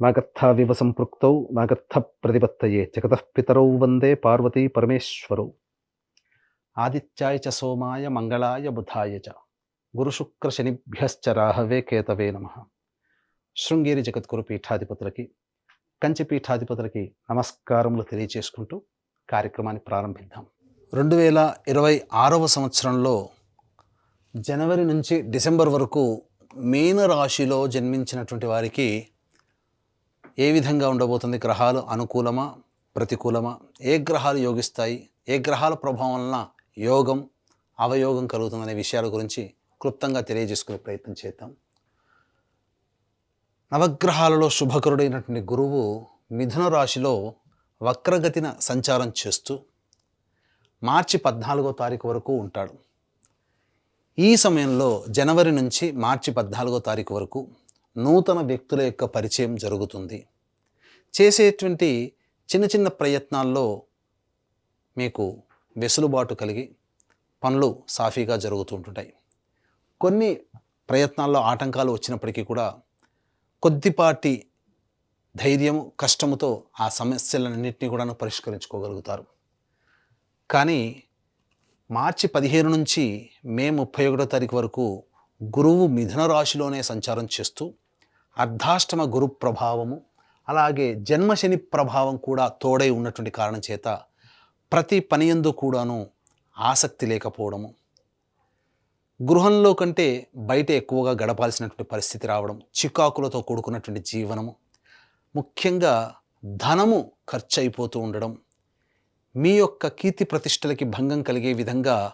వాగర్థావివ సంపృక్తౌ వాగర్థ ప్రతిపత్తయే జగతః పితరౌ వందే పార్వతీ పరమేశ్వరౌ ఆదిత్యాయ చ సోమాయ మంగళాయ బుధాయ చ గురుశుక్రశనిభ్యశ్చ రాహవే కేతవే నమ శృంగేరి జగద్గురు పీఠాధిపతులకి కంచి పీఠాధిపతులకి నమస్కారములు తెలియచేసుకుంటూ కార్యక్రమాన్ని ప్రారంభిద్దాం. రెండు వేల ఇరవై ఆరవ సంవత్సరంలో జనవరి నుంచి డిసెంబర్ వరకు మీన రాశిలో జన్మించినటువంటి వారికి ఏ విధంగా ఉండబోతుంది? గ్రహాలు అనుకూలమా? ప్రతికూలమా? ఏ గ్రహాలు యోగిస్తాయి? ఏ గ్రహాల ప్రభావం వలన యోగం అవయోగం కలుగుతుందనే విషయాల గురించి క్లుప్తంగా తెలియజేసుకునే ప్రయత్నం చేద్దాం. నవగ్రహాలలో శుభకరుడైనటువంటి గురువు మిథున రాశిలో వక్రగతిన సంచారం చేస్తూ మార్చి పద్నాలుగో తారీఖు వరకు ఉంటాడు. ఈ సమయంలో జనవరి నుంచి మార్చి పద్నాలుగో తారీఖు వరకు నూతన వ్యక్తుల యొక్క పరిచయం జరుగుతుంది. చేసేటువంటి చిన్న చిన్న ప్రయత్నాల్లో మీకు వెసులుబాటు కలిగి పనులు సాఫీగా జరుగుతూ ఉంటుంటాయి. కొన్ని ప్రయత్నాల్లో ఆటంకాలు వచ్చినప్పటికీ కూడా కొద్దిపాటి ధైర్యము కష్టముతో ఆ సమస్యలన్నింటినీ కూడా పరిష్కరించుకోగలుగుతారు. కానీ మార్చి పదిహేను నుంచి మే ముప్పై ఒకటో తారీఖు వరకు గురువు మిథున రాశిలోనే సంచారం చేస్తూ అర్ధాష్టమ గురు ప్రభావము అలాగే జన్మశని ప్రభావం కూడా తోడై ఉన్నటువంటి కారణం చేత ప్రతి పనియందు కూడాను ఆసక్తి లేకపోవడము. గృహంలో కంటే బయట ఎక్కువగా గడపాల్సినటువంటి పరిస్థితి రావడం చికాకులతో కూడుకున్నటువంటి జీవనము ముఖ్యంగా ధనము ఖర్చు అయిపోతూ ఉండడం మీ యొక్క కీర్తి ప్రతిష్టలకి భంగం కలిగే విధంగా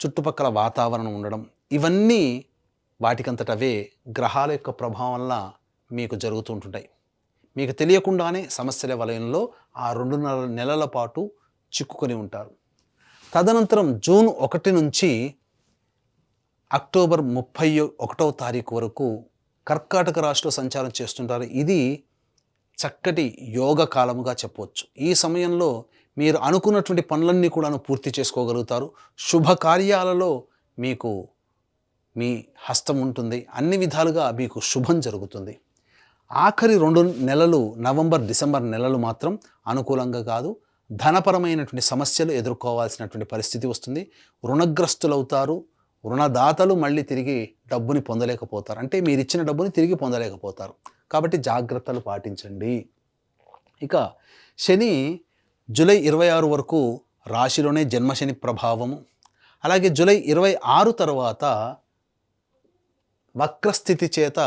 చుట్టుపక్కల వాతావరణం ఉండడం ఇవన్నీ వాటికంతటవే గ్రహాల యొక్క ప్రభావం వల్ల మీకు జరుగుతుంటుంటాయి మీకు తెలియకుండానే సమస్యల వలయంలో ఆ రెండున్నర నెలల పాటు చిక్కుకొని ఉంటారు. తదనంతరం జూన్ ఒకటి నుంచి అక్టోబర్ ముప్పై ఒకటవ తారీఖు వరకు కర్కాటక రాశిలో సంచారం చేస్తుంటారు. ఇది చక్కటి యోగ కాలముగా చెప్పవచ్చు. ఈ సమయంలో మీరు అనుకున్నటువంటి పనులన్నీ కూడాను పూర్తి చేసుకోగలుగుతారు. శుభకార్యాలలో మీకు మీ హస్తం ఉంటుంది. అన్ని విధాలుగా మీకు శుభం జరుగుతుంది. ఆఖరి రెండు నెలలు నవంబర్ డిసెంబర్ నెలలు మాత్రం అనుకూలంగా కాదు. ధనపరమైనటువంటి సమస్యలు ఎదుర్కోవాల్సినటువంటి పరిస్థితి వస్తుంది. రుణగ్రస్తులవుతారు. రుణదాతలు మళ్ళీ తిరిగి డబ్బుని పొందలేకపోతారు. అంటే మీరు ఇచ్చిన డబ్బుని తిరిగి పొందలేకపోతారు. కాబట్టి జాగ్రత్తలు పాటించండి. ఇక శని జూలై ఇరవై ఆరు వరకు రాశిలోనే జన్మశని ప్రభావము. అలాగే జూలై ఇరవై ఆరు తర్వాత వక్రస్థితి చేత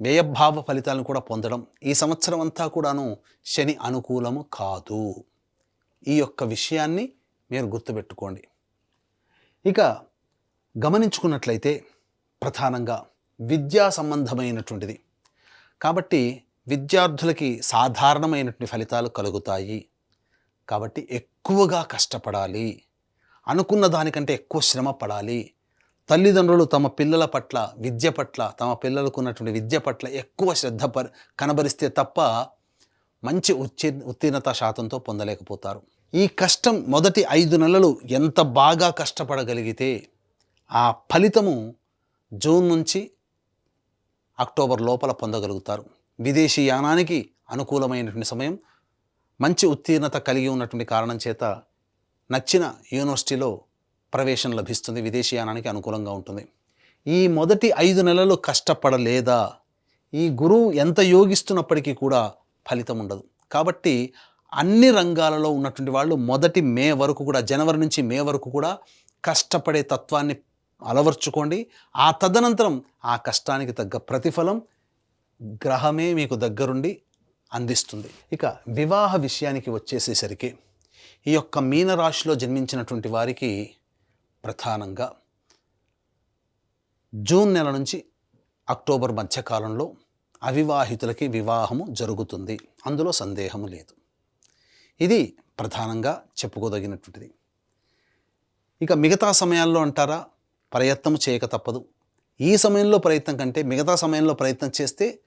వ్యయభావ ఫలితాలను కూడా పొందడం ఈ సంవత్సరం అంతా కూడాను శని అనుకూలము కాదు. ఈ యొక్క విషయాన్ని మీరు గుర్తుపెట్టుకోండి. ఇక గమనించుకున్నట్లయితే ప్రధానంగా విద్యా సంబంధమైనటువంటిది. కాబట్టి విద్యార్థులకి సాధారణమైనటువంటి ఫలితాలు కలుగుతాయి. కాబట్టి ఎక్కువగా కష్టపడాలి. అనుకున్న దానికంటే ఎక్కువ శ్రమ పడాలి. తల్లిదండ్రులు తమ పిల్లల పట్ల విద్య పట్ల తమ పిల్లలకు ఉన్నటువంటి విద్య పట్ల ఎక్కువ శ్రద్ధ ప కనబరిస్తే తప్ప మంచి ఉత్తీ ఉత్తీర్ణత శాతంతో పొందలేకపోతారు. ఈ కష్టం మొదటి ఐదు నెలలు ఎంత బాగా కష్టపడగలిగితే ఆ ఫలితము జూన్ నుంచి అక్టోబర్ లోపల పొందగలుగుతారు. విదేశీ యానానికి అనుకూలమైనటువంటి సమయం మంచి ఉత్తీర్ణత కలిగి ఉన్నటువంటి కారణం చేత నచ్చిన యూనివర్సిటీలో ప్రవేశం లభిస్తుంది విదేశీయానానికి అనుకూలంగా ఉంటుంది. ఈ మొదటి ఐదు నెలలు కష్టపడలేదా? ఈ గురువు ఎంత యోగిస్తున్నప్పటికీ కూడా ఫలితం ఉండదు. కాబట్టి అన్ని రంగాలలో ఉన్నటువంటి వాళ్ళు మొదటి మే వరకు కూడా జనవరి నుంచి మే వరకు కూడా కష్టపడే తత్వాన్ని అలవర్చుకోండి. ఆ తదనంతరం ఆ కష్టానికి తగ్గ ప్రతిఫలం గ్రహమే మీకు దగ్గరుండి అందిస్తుంది. ఇక వివాహ విషయానికి వచ్చేసేసరికి ఈ యొక్క మీనరాశిలో జన్మించినటువంటి వారికి ప్రధానంగా జూన్ నెల నుంచి అక్టోబర్ మధ్యకాలంలో అవివాహితులకి వివాహము జరుగుతుంది. అందులో సందేహము లేదు. ఇది ప్రధానంగా చెప్పుకోదగినటువంటిది. ఇక మిగతా సమయాల్లో అంటారా? ప్రయత్నం చేయక తప్పదు. ఈ సమయంలో ప్రయత్నం కంటే మిగతా సమయంలో ప్రయత్నం చేస్తే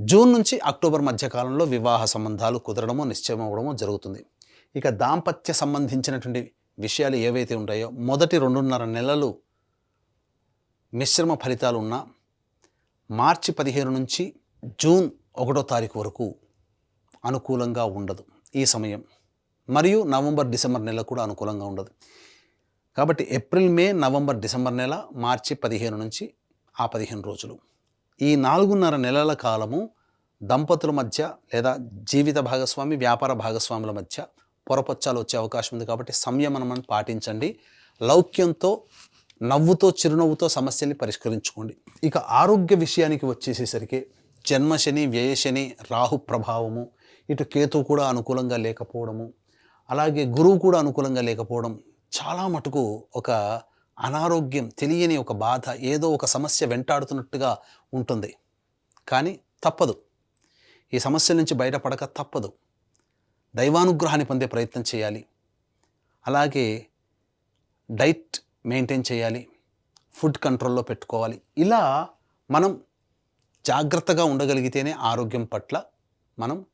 జూన్ నుంచి అక్టోబర్ మధ్యకాలంలో వివాహ సంబంధాలు కుదరడము నిశ్చయం జరుగుతుంది. ఇక దాంపత్య సంబంధించినటువంటి విషయాలు ఏవైతే ఉంటాయో మొదటి రెండున్నర నెలలు మిశ్రమ ఫలితాలు ఉన్నా మార్చి పదిహేను నుంచి జూన్ ఒకటో తారీఖు వరకు అనుకూలంగా ఉండదు ఈ సమయం. మరియు నవంబర్ డిసెంబర్ నెల కూడా అనుకూలంగా ఉండదు. కాబట్టి ఏప్రిల్ మే నవంబర్ డిసెంబర్ నెల మార్చి పదిహేను నుంచి ఆ పదిహేను రోజులు. ఈ నాలుగున్నర నెలల కాలము దంపతుల మధ్య లేదా జీవిత భాగస్వామి వ్యాపార భాగస్వాముల మధ్య పొరపచ్చాలు వచ్చే అవకాశం ఉంది కాబట్టి సంయమనం పాటించండి. లౌక్యంతో నవ్వుతో చిరునవ్వుతో సమస్యల్ని పరిష్కరించుకోండి. ఇక ఆరోగ్య విషయానికి వచ్చేసేసరికి జన్మశని వ్యయశని రాహు ప్రభావము ఇటు కేతు కూడా అనుకూలంగా లేకపోవడము అలాగే గురువు కూడా అనుకూలంగా లేకపోవడం చాలా మటుకు ఒక అనారోగ్యం తెలియని ఒక బాధ ఏదో ఒక సమస్య వెంటాడుతున్నట్టుగా ఉంటుంది. కానీ తప్పదు. ఈ సమస్య నుంచి బయటపడక తప్పదు. దైవానుగ్రహాన్ని పొందే ప్రయత్నం చేయాలి. అలాగే డైట్ మెయింటైన్ చేయాలి. ఫుడ్ కంట్రోల్లో పెట్టుకోవాలి. ఇలా మనం జాగ్రత్తగా ఉండగలిగితేనే ఆరోగ్యం పట్ల మనం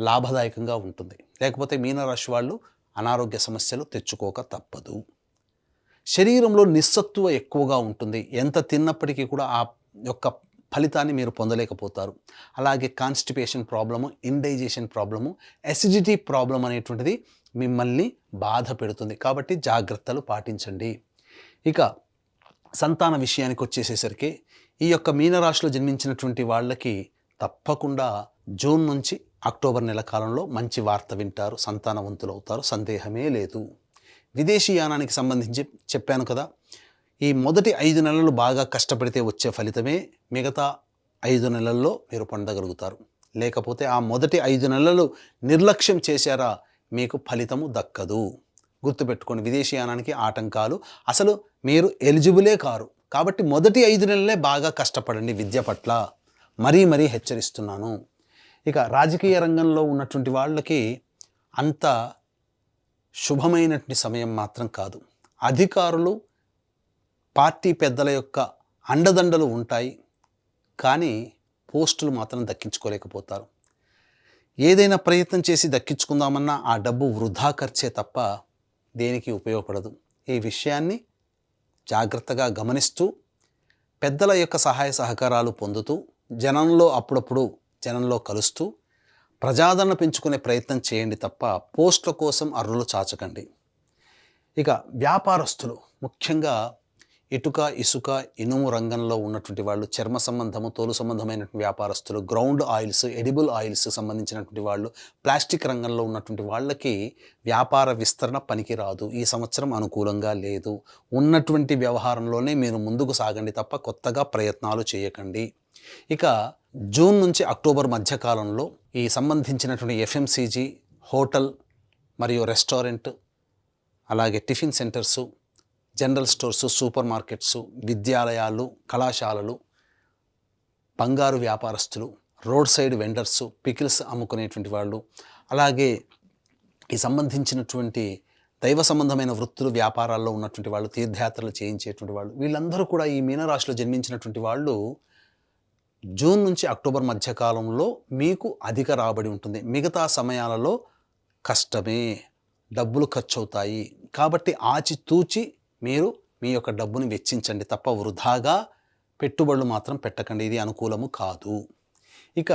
లాభదాయకంగా ఉంటుంది. లేకపోతే మీనరాశి వాళ్ళు అనారోగ్య సమస్యలు తెచ్చుకోక తప్పదు. శరీరంలో నిస్సత్తువ ఎక్కువగా ఉంటుంది. ఎంత తిన్నప్పటికీ కూడా ఆ యొక్క ఫలితాన్ని మీరు పొందలేకపోతారు. అలాగే constipation problem indigestion problem acidity problem అనేటువంటిది మిమ్మల్ని బాధ పెడుతుంది. కాబట్టి జాగ్రత్తలు పాటించండి. ఇక సంతాన విషయానికి వచ్చేసేసరికి ఈ యొక్క మీనరాశిలో జన్మించినటువంటి వాళ్ళకి తప్పకుండా జూన్ నుంచి అక్టోబర్ నెల కాలంలో మంచి వార్త వింటారు. సంతానవంతులు అవుతారు సందేహమే లేదు. విదేశీయానానికి సంబంధించి చెప్పాను కదా ఈ మొదటి ఐదు నెలలు బాగా కష్టపడితే వచ్చే ఫలితమే మిగతా ఐదు నెలల్లో మీరు పొందగలుగుతారు. లేకపోతే ఆ మొదటి ఐదు నెలలు నిర్లక్ష్యం చేశారా మీకు ఫలితము దక్కదు. గుర్తుపెట్టుకోండి విదేశీయానానికి ఆటంకాలు అసలు మీరు ఎలిజిబులే కారు. కాబట్టి మొదటి ఐదు నెలలే బాగా కష్టపడండి విద్య పట్ల. మరీ మరీ హెచ్చరిస్తున్నాను. ఇక రాజకీయ రంగంలో ఉన్నటువంటి వాళ్ళకి అంత శుభమైనటువంటి సమయం మాత్రం కాదు. అధికారులు పార్టీ పెద్దల యొక్క అండదండలు ఉంటాయి కానీ పోస్టులు మాత్రం దక్కించుకోలేకపోతారు. ఏదైనా ప్రయత్నం చేసి దక్కించుకుందామన్నా ఆ డబ్బు వృధా ఖర్చే తప్ప దేనికి ఉపయోగపడదు. ఈ విషయాన్ని జాగ్రత్తగా గమనిస్తూ పెద్దల యొక్క సహాయ సహకారాలు పొందుతూ జనంలో అప్పుడప్పుడు జనంలో కలుస్తూ ప్రజాదరణ పెంచుకునే ప్రయత్నం చేయండి తప్ప పోస్టుల కోసం అర్రులు చాచకండి. ఇక వ్యాపారస్తులు ముఖ్యంగా ఇటుక ఇసుక ఇనుము రంగంలో ఉన్నటువంటి వాళ్ళు చర్మ సంబంధము తోలు సంబంధమైనటువంటి వ్యాపారస్తులు గ్రౌండ్ ఆయిల్స్ ఎడిబుల్ ఆయిల్స్ సంబంధించినటువంటి వాళ్ళు ప్లాస్టిక్ రంగంలో ఉన్నటువంటి వాళ్ళకి వ్యాపార విస్తరణ పనికిరాదు. ఈ సంవత్సరం అనుకూలంగా లేదు. ఉన్నటువంటి వ్యవహారంలోనే మీరు ముందుకు సాగండి తప్ప కొత్తగా ప్రయత్నాలు చేయకండి. ఇక జూన్ నుంచి అక్టోబర్ మధ్యకాలంలో ఈ సంబంధించినటువంటి ఎఫ్ఎంసీజీ హోటల్ మరియు రెస్టారెంట్ అలాగే tiffin centres general stores super markets విద్యాలయాలు కళాశాలలు బంగారు వ్యాపారస్తులు రోడ్ సైడ్ వెండర్స్ పికిల్స్ అమ్ముకునేటువంటి వాళ్ళు అలాగే ఈ సంబంధించినటువంటి దైవ సంబంధమైన వృత్తులు వ్యాపారాల్లో ఉన్నటువంటి వాళ్ళు తీర్థయాత్రలు చేయించేటువంటి వాళ్ళు వీళ్ళందరూ కూడా ఈ మీనరాశిలో జన్మించినటువంటి వాళ్ళు జూన్ నుంచి అక్టోబర్ మధ్యకాలంలో మీకు అధిక రాబడి ఉంటుంది. మిగతా సమయాలలో కష్టమే డబ్బులు ఖర్చు అవుతాయి కాబట్టి ఆచితూచి మీరు మీ యొక్క డబ్బును వెచ్చించండి తప్ప వృధాగా పెట్టుబడులు మాత్రం పెట్టకండి. ఇది అనుకూలము కాదు. ఇక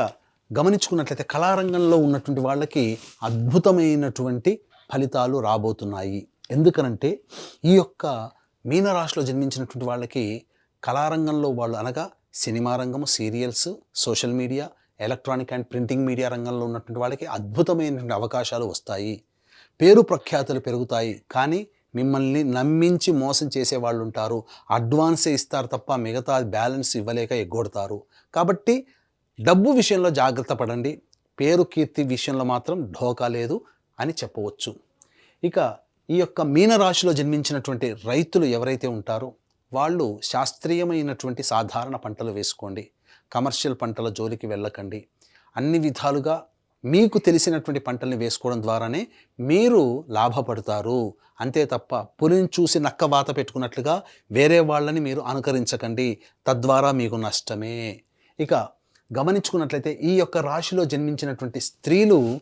గమనించుకున్నట్లయితే కళారంగంలో ఉన్నటువంటి వాళ్ళకి అద్భుతమైనటువంటి ఫలితాలు రాబోతున్నాయి. ఎందుకనంటే ఈ యొక్క మీనరాశిలో జన్మించినటువంటి వాళ్ళకి కళారంగంలో వాళ్ళు అనగా సినిమా రంగము serials social media electronic and printing media రంగంలో ఉన్నటువంటి వాళ్ళకి అద్భుతమైనటువంటి అవకాశాలు వస్తాయి. పేరు ప్రఖ్యాతులు పెరుగుతాయి. కానీ మిమ్మల్ని నమ్మించి మోసం చేసే వాళ్ళు ఉంటారు అడ్వాన్సే ఇస్తారు తప్ప మిగతా బ్యాలెన్స్ ఇవ్వలేక ఎగ్గొడతారు. కాబట్టి డబ్బు విషయంలో జాగ్రత్త పడండి. పేరు కీర్తి విషయంలో మాత్రం ఢోకా లేదు అని చెప్పవచ్చు. ఇక ఈ యొక్క మీనరాశిలో జన్మించినటువంటి రైతులు ఎవరైతే ఉంటారో వాళ్ళు శాస్త్రీయమైనటువంటి సాధారణ పంటలు వేసుకోండి. కమర్షియల్ పంటల జోలికి వెళ్ళకండి. అన్ని విధాలుగా మీకు తెలిసినటువంటి పంటల్ని వేసుకోవడం ద్వారానే మీరు లాభపడతారు. అంతే తప్ప పులిని చూసి నక్క వాత పెట్టుకున్నట్లుగా వేరే వాళ్ళని మీరు అనుకరించకండి. తద్వారా మీకు నష్టమే. ఇక గమనించుకున్నట్లయితే ఈ యొక్క రాశిలో జన్మించినటువంటి స్త్రీలు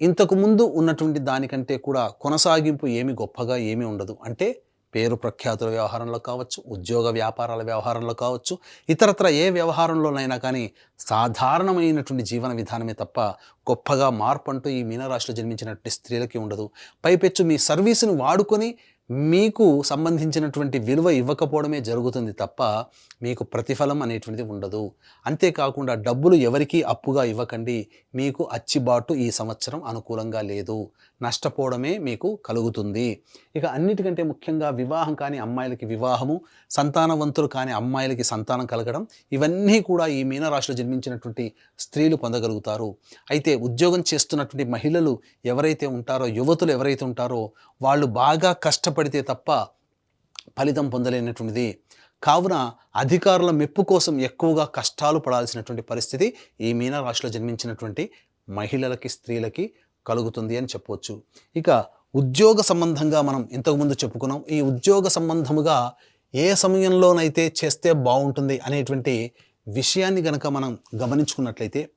ఇంతకు ముందు ఉన్నటువంటి దానికంటే కూడా కొనసాగింపు ఏమి గొప్పగా ఏమీ ఉండదు. అంటే పేరు ప్రఖ్యాతుల వ్యవహారంలో కావచ్చు ఉద్యోగ వ్యాపారాల వ్యవహారంలో కావచ్చు ఇతరత్ర ఏ వ్యవహారంలోనైనా కానీ సాధారణమైనటువంటి జీవన విధానమే తప్ప గొప్పగా మార్పు అంటూ ఈ మీనరాశిలో జన్మించినటువంటి స్త్రీలకి ఉండదు. పైపెచ్చు మీ సర్వీసును వాడుకొని మీకు సంబంధించినటువంటి విలువ ఇవ్వకపోవడమే జరుగుతుంది తప్ప మీకు ప్రతిఫలం అనేటువంటిది ఉండదు. అంతేకాకుండా డబ్బులు ఎవరికీ అప్పుగా ఇవ్వకండి. మీకు అచ్చిబాటు ఈ సంవత్సరం అనుకూలంగా లేదు. నష్టపోవడమే మీకు కలుగుతుంది. ఇక అన్నిటికంటే ముఖ్యంగా వివాహం కాని అమ్మాయిలకి వివాహము సంతానవంతులు కాని అమ్మాయిలకి సంతానం కలగడం ఇవన్నీ కూడా ఈ మీనరాశిలో జన్మించినటువంటి స్త్రీలు పొందగలుగుతారు. అయితే ఉద్యోగం చేస్తున్నటువంటి మహిళలు ఎవరైతే ఉంటారో యువతులు ఎవరైతే ఉంటారో వాళ్ళు బాగా కష్టపడితే తప్ప ఫలితం పొందలేనటువంటిది. కావున అధికారుల మెప్పు కోసం ఎక్కువగా కష్టాలు పడాల్సినటువంటి పరిస్థితి ఈ మీనరాశిలో జన్మించినటువంటి మహిళలకి స్త్రీలకి కలుగుతుంది అని చెప్పవచ్చు ఇక ఉద్యోగ సంబంధంగా మనం ఇంతకుముందు చెప్పుకున్నాం. ఈ ఉద్యోగ సంబంధముగా ఏ సమయంలోనైతే చేస్తే బాగుంటుంది అనేటువంటి విషయాన్ని గనక మనం గమనించుకున్నట్లయితే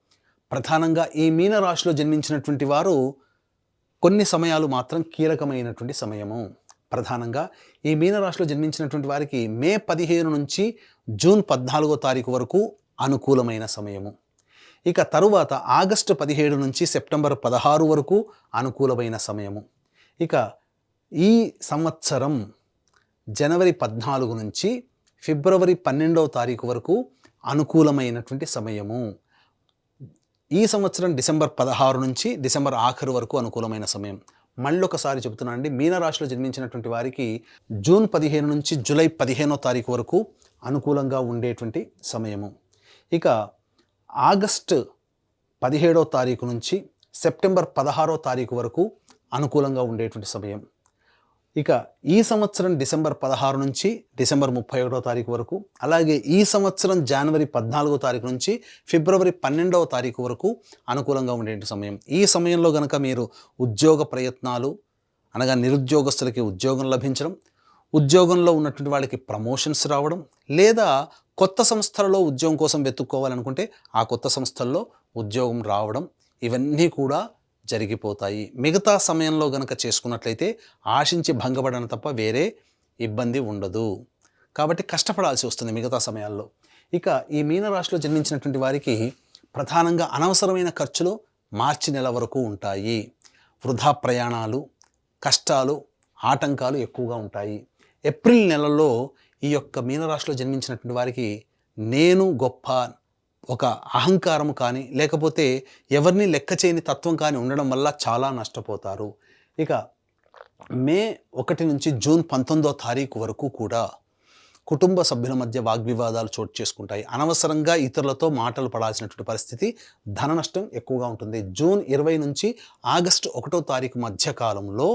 ప్రధానంగా ఈ మీనరాశిలో జన్మించినటువంటి వారు కొన్ని సమయాలు మాత్రం కీలకమైనటువంటి సమయము. ప్రధానంగా ఈ మీనరాశిలో జన్మించినటువంటి వారికి మే పదిహేను నుంచి జూన్ పద్నాలుగో తారీఖు వరకు అనుకూలమైన సమయము. ఇక తరువాత ఆగస్టు పదిహేడు నుంచి సెప్టెంబర్ పదహారు వరకు అనుకూలమైన సమయము. ఇక ఈ సంవత్సరం జనవరి పద్నాలుగు నుంచి ఫిబ్రవరి పన్నెండవ తారీఖు వరకు అనుకూలమైనటువంటి సమయము. ఈ సంవత్సరం డిసెంబర్ పదహారు నుంచి డిసెంబర్ ఆఖరు వరకు అనుకూలమైన సమయం. మళ్ళీ ఒకసారి చెబుతున్నాను అండి మీనరాశిలో జన్మించినటువంటి వారికి జూన్ పదిహేను నుంచి జూలై పదిహేనో తారీఖు వరకు అనుకూలంగా ఉండేటువంటి సమయము. ఇక ఆగస్టు పదిహేడో తారీఖు నుంచి సెప్టెంబర్ పదహారో తారీఖు వరకు అనుకూలంగా ఉండేటువంటి సమయం. ఇక ఈ సంవత్సరం డిసెంబర్ పదహారు నుంచి డిసెంబర్ ముప్పై ఒకటో తారీఖు వరకు అలాగే ఈ సంవత్సరం జనవరి పద్నాలుగో తారీఖు నుంచి ఫిబ్రవరి పన్నెండవ తారీఖు వరకు అనుకూలంగా ఉండే సమయం. ఈ సమయంలో కనుక మీరు ఉద్యోగ ప్రయత్నాలు అనగా నిరుద్యోగస్తులకి ఉద్యోగం లభించడం ఉద్యోగంలో ఉన్నటువంటి వాళ్ళకి ప్రమోషన్స్ రావడం లేదా కొత్త సంస్థలలో ఉద్యోగం కోసం వెతుక్కోవాలనుకుంటే ఆ కొత్త సంస్థల్లో ఉద్యోగం రావడం ఇవన్నీ కూడా జరిగిపోతాయి. మిగతా సమయంలో గనక చేసుకున్నట్లయితే ఆశించి భంగపడడం తప్ప వేరే ఇబ్బంది ఉండదు. కాబట్టి కష్టపడాల్సి వస్తుంది మిగతా సమయాల్లో. ఇక ఈ మీనరాశిలో జన్మించినటువంటి వారికి ప్రధానంగా అనవసరమైన ఖర్చులు మార్చి నెల వరకు ఉంటాయి. వృధా ప్రయాణాలు కష్టాలు ఆటంకాలు ఎక్కువగా ఉంటాయి. ఏప్రిల్ నెలలో ఈ యొక్క మీనరాశిలో జన్మించినటువంటి వారికి నేను గొప్ప ఒక అహంకారం కానీ లేకపోతే ఎవరిని లెక్క చేయని తత్వం కానీ ఉండడం వల్ల చాలా నష్టపోతారు. ఇక మే ఒకటి నుంచి జూన్ పంతొమ్మిదో తారీఖు వరకు కూడా కుటుంబ సభ్యుల మధ్య వాగ్వివాదాలు చోటు చేసుకుంటాయి. అనవసరంగా ఇతరులతో మాటలు పడాల్సినటువంటి పరిస్థితి ధన నష్టం ఎక్కువగా ఉంటుంది. జూన్ ఇరవై నుంచి ఆగస్టు ఒకటో తారీఖు మధ్య కాలంలో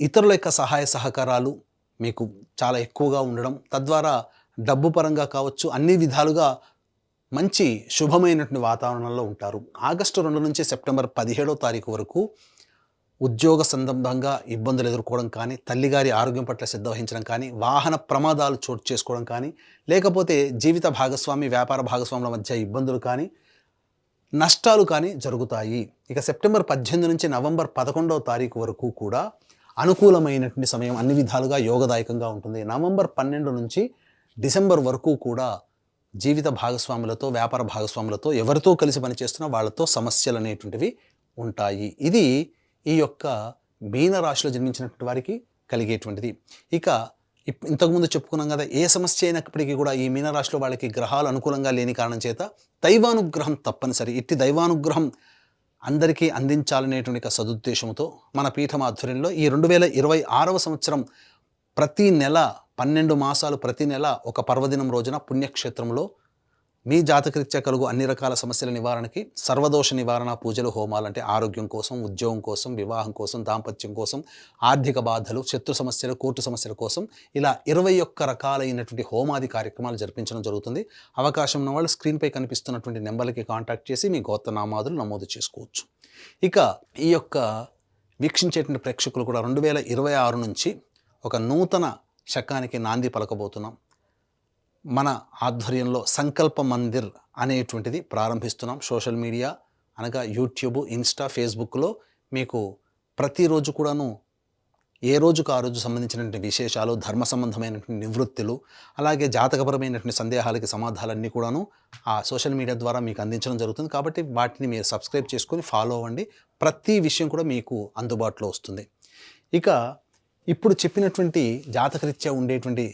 ఇతరుల యొక్క సహాయ సహకారాలు మీకు చాలా ఎక్కువగా ఉండడం తద్వారా డబ్బు పరంగా కావచ్చు అన్ని విధాలుగా మంచి శుభమైనటువంటి వాతావరణంలో ఉంటారు. ఆగస్టు రెండు నుంచి సెప్టెంబర్ పదిహేడో తారీఖు వరకు ఉద్యోగ సందర్భంగా ఇబ్బందులు ఎదుర్కోవడం కానీ తల్లిగారి ఆరోగ్యం పట్ల శ్రద్ధ వహించడం కానీ వాహన ప్రమాదాలు చోటు చేసుకోవడం కానీ లేకపోతే జీవిత భాగస్వామి వ్యాపార భాగస్వాముల మధ్య ఇబ్బందులు కానీ నష్టాలు కానీ జరుగుతాయి. ఇక సెప్టెంబర్ పద్దెనిమిది నుంచి నవంబర్ పదకొండవ తారీఖు వరకు కూడా అనుకూలమైనటువంటి సమయం అన్ని విధాలుగా యోగదాయకంగా ఉంటుంది. నవంబర్ పన్నెండు నుంచి డిసెంబర్ వరకు కూడా జీవిత భాగస్వాములతో వ్యాపార భాగస్వాములతో ఎవరితో కలిసి పనిచేస్తున్నా వాళ్ళతో సమస్యలు అనేటువంటివి ఉంటాయి. ఇది ఈ యొక్క మీనరాశిలో జన్మించినటువంటి వారికి కలిగేటువంటిది. ఇక ఇంతకుముందు చెప్పుకున్నాం కదా ఏ సమస్య అయినప్పటికీ కూడా ఈ మీనరాశిలో వాళ్ళకి గ్రహాలు అనుకూలంగా లేని కారణం చేత దైవానుగ్రహం తప్పనిసరి. ఇట్టి దైవానుగ్రహం అందరికీ అందించాలనేటువంటి సదుద్దేశంతో మన పీఠం ఆధ్వర్యంలో ఈ రెండు వేల ఇరవై ఆరవ సంవత్సరం ప్రతి నెల పన్నెండు మాసాలు ప్రతి నెల ఒక పర్వదినం రోజున పుణ్యక్షేత్రంలో మీ జాతకరీత్యా కలుగు అన్ని రకాల సమస్యల నివారణకి సర్వదోష నివారణ పూజలు హోమాలంటే ఆరోగ్యం కోసం ఉద్యోగం కోసం వివాహం కోసం దాంపత్యం కోసం ఆర్థిక బాధలు శత్రు సమస్యలు కోర్టు సమస్యల కోసం ఇలా ఇరవై ఒక్క రకాలైనటువంటి హోమాది కార్యక్రమాలు జరిపించడం జరుగుతుంది. అవకాశం ఉన్న వాళ్ళు స్క్రీన్పై కనిపిస్తున్నటువంటి నెంబర్లకి కాంటాక్ట్ చేసి మీ గోత్రనామాదులు నమోదు చేసుకోవచ్చు. ఇక ఈ యొక్క వీక్షించేటువంటి ప్రేక్షకులు కూడా రెండు వేల ఇరవై ఆరు నుంచి ఒక నూతన శకానికి నాంది పలకబోతున్నాం. మన ఆధ్వర్యంలో సంకల్ప మందిర్ అనేటువంటిది ప్రారంభిస్తున్నాం సోషల్ మీడియా అనగా యూట్యూబ్ ఇన్స్టా ఫేస్బుక్లో. మీకు ప్రతిరోజు కూడాను ఏ రోజుకు ఆ రోజు సంబంధించినటువంటి విశేషాలు ధర్మ సంబంధమైనటువంటి నివృత్తులు అలాగే జాతకపరమైనటువంటి సందేహాలకి సమాధానాలన్నీ కూడాను ఆ సోషల్ మీడియా ద్వారా మీకు అందించడం జరుగుతుంది. కాబట్టి వాటిని మీరు సబ్స్క్రైబ్ చేసుకొని ఫాలో అవ్వండి. ప్రతి విషయం కూడా మీకు అందుబాటులో వస్తుంది. ఇక ఇప్పుడు చెప్పినటువంటి జాతకరీత్యా ఉండేటువంటి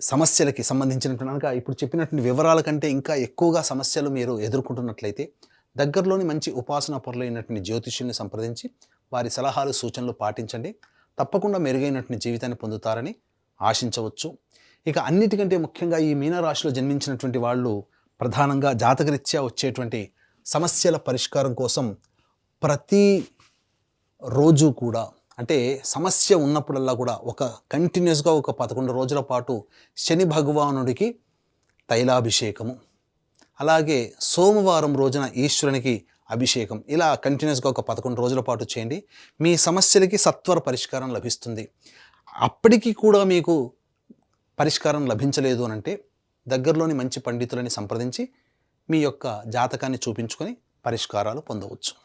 సమస్యలకి సంబంధించినటువంటి అనగా ఇప్పుడు చెప్పినటువంటి వివరాల కంటే ఇంకా ఎక్కువగా సమస్యలు మీరు ఎదుర్కొంటున్నట్లయితే దగ్గరలోని మంచి ఉపాసన పరులైనటువంటి జ్యోతిష్యుల్ని సంప్రదించి వారి సలహాలు సూచనలు పాటించండి. తప్పకుండా మెరుగైనటువంటి జీవితాన్ని పొందుతారని ఆశించవచ్చు. ఇక అన్నిటికంటే ముఖ్యంగా ఈ మీనరాశిలో జన్మించినటువంటి వాళ్ళు ప్రధానంగా జాతకరీత్యా వచ్చేటువంటి సమస్యల పరిష్కారం కోసం ప్రతి రోజు కూడా అంటే సమస్య ఉన్నప్పుడల్లా కూడా ఒక కంటిన్యూస్గా ఒక పదకొండు రోజుల పాటు శని భగవానుడికి తైలాభిషేకము. అలాగే సోమవారం రోజున ఈశ్వరునికి అభిషేకం. ఇలా కంటిన్యూస్గా ఒక పదకొండు రోజుల పాటు చేయండి. మీ సమస్యలకి సత్వర పరిష్కారం లభిస్తుంది. అప్పటికి కూడా మీకు పరిష్కారం లభించలేదు అని అంటే దగ్గరలోని మంచి పండితులని సంప్రదించి మీ యొక్క జాతకాన్ని చూపించుకొని పరిష్కారాలు పొందవచ్చు.